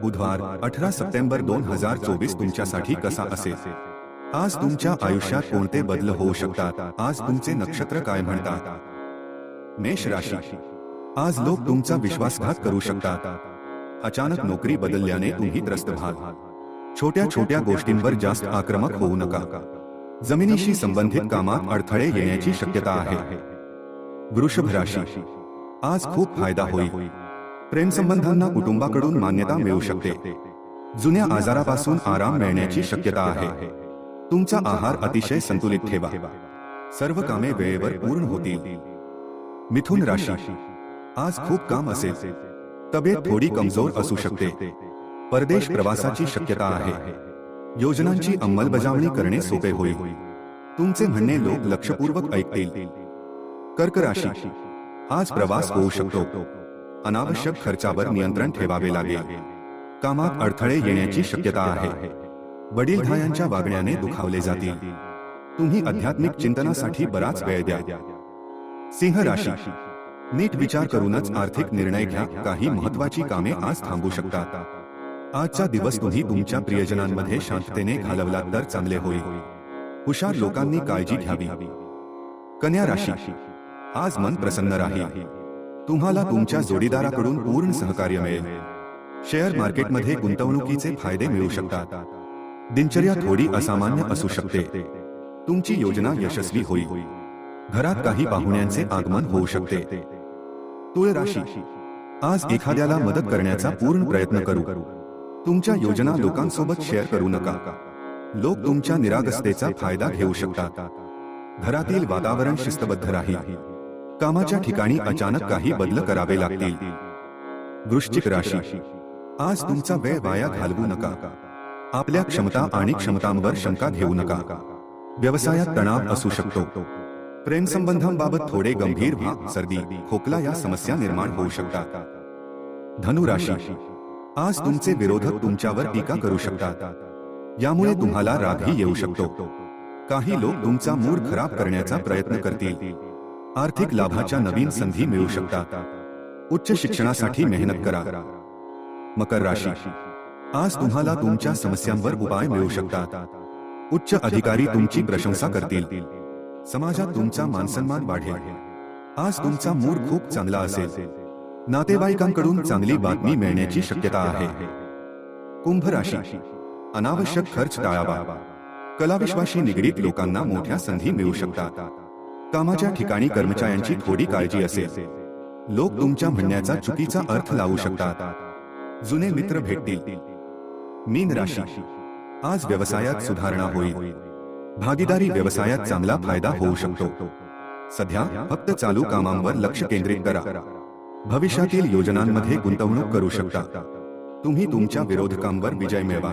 बुधवार, अठरा सप्टेंबर दोन हज़ार चोवीस तुमच्यासाठी कसा असेल? आज तुमच्या आयुष्यात कोणते बदल होऊ शकतात? आज तुमचे नक्षत्र काय म्हणतात? मेष राशी. आज लोक तुमचा विश्वासघात करू शकतात. अचानक नोकरी बदलल्याने तुम्ही त्रस्त व्हाल. छोट्या छोट्या गोष्टींवर जास्त आक्रमक होऊ नका. जमिनीशी संबंधित कामात अडथळे येण्याची शक्यता आहे. वृषभ राशी. आज खूप फ़ायदा होईल. प्रेम संबंधांना कुटुंबाकडून मान्यता मिळू शकते. जुन्या आजारापासून आराम मिळण्याची शक्यता आहे. तुमचा आहार अतिशय संतुलित ठेवा. सर्व कामे वेळेवर पूर्ण होतील. मिथुन राशी. आज खूप काम असेल. तब्येत थोडी कमज़ोर असू शकते. परदेश प्रवासाची शक्यता आहे. योजनांची अंमलबजावणी करणे सोपे होईल. तुमचे म्हणणे लोक लक्षपूर्वक ऐकतील. कर्क राशी. आज प्रवास होऊ शकतो. अनावश्यक खर्चावर नियंत्रण ठेवावे लागेल. कामात अडथळे येण्याची शक्यता आहे. वडीलधायांच्या वागण्याने दुखावले जातील. तुम्ही आध्यात्मिक चिंतनासाठी बराच वेळ द्या. सिंह राशी. नीट विचार करूनच आर्थिक निर्णय घ्या. काही महत्वाची कामे आज थांबू शकतात. आजचा दिवस तुम्ही तुमच्या प्रियजनांमध्ये शांततेने घालवला तर चांगले होईल. हुशार लोकांनी काळजी घ्यावी. कन्या राशी. आज मन प्रसन्न राहील. तुम्हाला तुमच्या जोडीदाराकडून पूर्ण सहकार्य मिळेल. शेअर मार्केटमध्ये गुंतवणुकीचे फायदे मिळू शकतात. दिनचर्या थोडी असामान्य असू शकते. तुमची योजना यशस्वी होईल. घरात काही पाहुण्यांचे आगमन होऊ शकते. तुळ राशी आज एखाद्याला मदत करण्याचा पूर्ण प्रयत्न करू. तुमच्या योजना लोकांसोबत शेअर करू नका. लोक तुमच्या निरागसतेचा फायदा घेऊ शकतात. घरातील वातावरण शिस्तबद्ध राहील. कामाच्या ठिकाणी अचानक काही बदल करावे लागतील. वृश्चिक राशी. आज तुमचा वेळ वाया घालवू नका. आपल्या क्षमता आणि क्षमतांवर शंका घेऊ नका. व्यवसायात तणाव असू शकतो. प्रेम संबंधांबाबत थोडे गंभीर व्हा. सर्दी खोकला या समस्या निर्माण होऊ शकतात. धनु राशी आज तुमचे विरोधक तुमच्यावर टीका करू शकतात. यामुळे तुम्हाला रागही येऊ शकतो. काही लोक तुमचा मूड खराब करण्याचा प्रयत्न करतील. आर्थिक लाभाच्या नवीन संधी मिळू शकतात उच्च शिक्षणासाठी मेहनत करा. मकर राशी. आज तुम्हाला तुमच्या समस्यांवर उपाय मिळू शकतात. उच्च अधिकारी तुमची प्रशंसा करतील. समाजात तुमचा मानसन्मान वाढेल. आज तुमचा मूड खूप चांगला असेल. नातेवाईकांकडून चांगली बातमी मिळण्याची शक्यता आहे. कुंभ राशी. अनावश्यक खर्च टाळावा. कलाविश्वाशी निगडीत लोकांना मोठ्या संधी मिळू शकतात. कामाच्या ठिकाणी कर्मचाऱ्यांची थोडी काळजी असेल. लोक तुमच्या म्हणण्याचा चुकीचा अर्थ लावू शकतात. जुने मित्र भेटतील. मीन राशी. आज व्यवसायात सुधारणा होईल. भागीदारी व्यवसायात चांगला फायदा होऊ शकतो. सध्या फक्त चालू कामांवर लक्ष केंद्रित करा. भविष्यातील योजनांमध्ये गुंतवणूक करू शकता. तुम्ही तुमच्या विरोधकांवर विजय मिळवा.